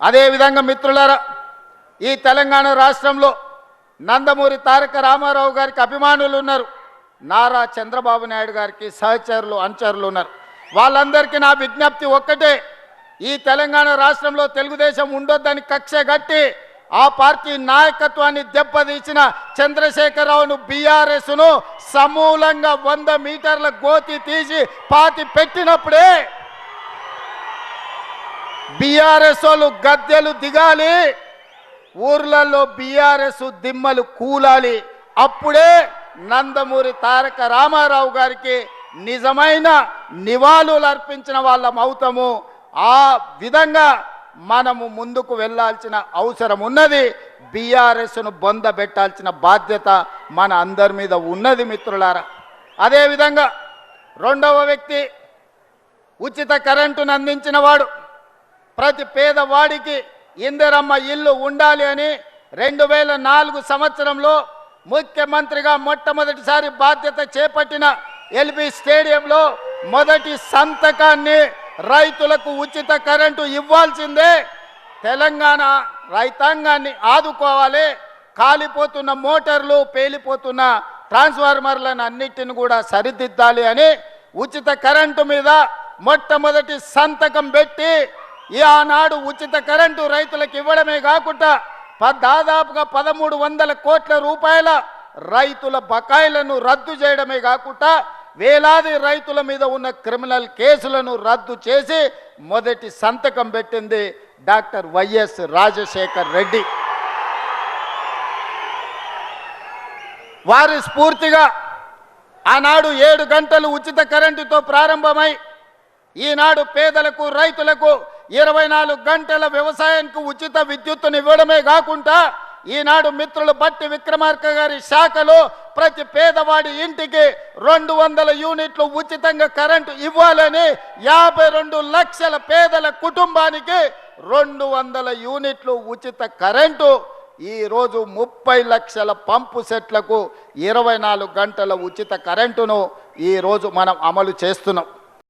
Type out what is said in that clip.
అదేవిధంగా మిత్రులారా ఈ తెలంగాణ రాష్ట్రంలో నందమూరి తారక రామారావు గారికి అభిమానులు ఉన్నారు. నారా చంద్రబాబు నాయుడు గారికి సహచరులు అనుచరులు ఉన్నారు. వాళ్ళందరికీ నా విజ్ఞప్తి ఒక్కటే ఈ తెలంగాణ రాష్ట్రంలో తెలుగుదేశం ఉండొద్దని కక్ష కట్టి ఆ పార్టీ నాయకత్వాన్ని దెబ్బతీసిన చంద్రశేఖరరావును బీఆర్ఎస్ను సమూలంగా వంద మీటర్ల గోతి తీసి పాతి పెట్టినప్పుడే బీఆర్ఎస్ వాళ్ళు గద్దెలు దిగాలి ఊర్లలో బీఆర్ఎస్ దిమ్మలు కూలాలి. అప్పుడే నందమూరి తారక రామారావు గారికి నిజమైన నివాళులు అర్పించిన వాళ్ళం అవుతాము. ఆ విధంగా మనము ముందుకు వెళ్ళాల్సిన అవసరం ఉన్నది. బీఆర్ఎస్ను బొందబెట్టాల్సిన బాధ్యత మన అందరి మీద ఉన్నది మిత్రులారా. అదేవిధంగా రెండవ వ్యక్తి ఉచిత కరెంటును అందించిన వాడు. ప్రతి పేదవాడికి ఇందిరమ్మ ఇల్లు ఉండాలి అని రెండు వేల నాలుగు సంవత్సరంలో ముఖ్యమంత్రిగా మొట్టమొదటిసారి బాధ్యత చేపట్టిన ఎల్బి స్టేడియంలో మొదటి సంతకాన్ని రైతులకు ఉచిత కరెంటు ఇవ్వాల్సిందే. తెలంగాణ రైతాంగాన్ని ఆదుకోవాలి. కాలిపోతున్న మోటార్లు పేలిపోతున్న ట్రాన్స్ఫార్మర్లను అన్నిటిని కూడా సరిదిద్దాలి అని ఉచిత కరెంటు మీద మొట్టమొదటి సంతకం పెట్టి ఆనాడు ఉచిత కరెంటు రైతులకు ఇవ్వడమే కాకుండా దాదాపుగా పదమూడు వందల కోట్ల రూపాయల రైతుల బకాయిలను రద్దు చేయడమే కాకుండా వేలాది రైతుల మీద ఉన్న క్రిమినల్ కేసులను రద్దు చేసి మొదటి సంతకం పెట్టింది డాక్టర్ వైఎస్ రాజశేఖర్ రెడ్డి. వారి స్ఫూర్తిగా ఆనాడు ఏడు గంటలు ఉచిత కరెంటుతో ప్రారంభమై ఈనాడు పేదలకు రైతులకు ఇరవై నాలుగు గంటల వ్యవసాయానికి ఉచిత విద్యుత్తును ఇవ్వడమే కాకుండా ఈనాడు మిత్రులు బట్టి విక్రమార్క గారి శాఖలో ప్రతి పేదవాడి ఇంటికి రెండు వందల యూనిట్లు ఉచితంగా కరెంటు ఇవ్వాలని యాభై రెండు లక్షల పేదల కుటుంబానికి రెండు వందల యూనిట్లు ఉచిత కరెంటు. ఈరోజు ముప్పై లక్షల పంపు సెట్లకు ఇరవై నాలుగు గంటల ఉచిత కరెంటును ఈరోజు మనం అమలు చేస్తున్నాం.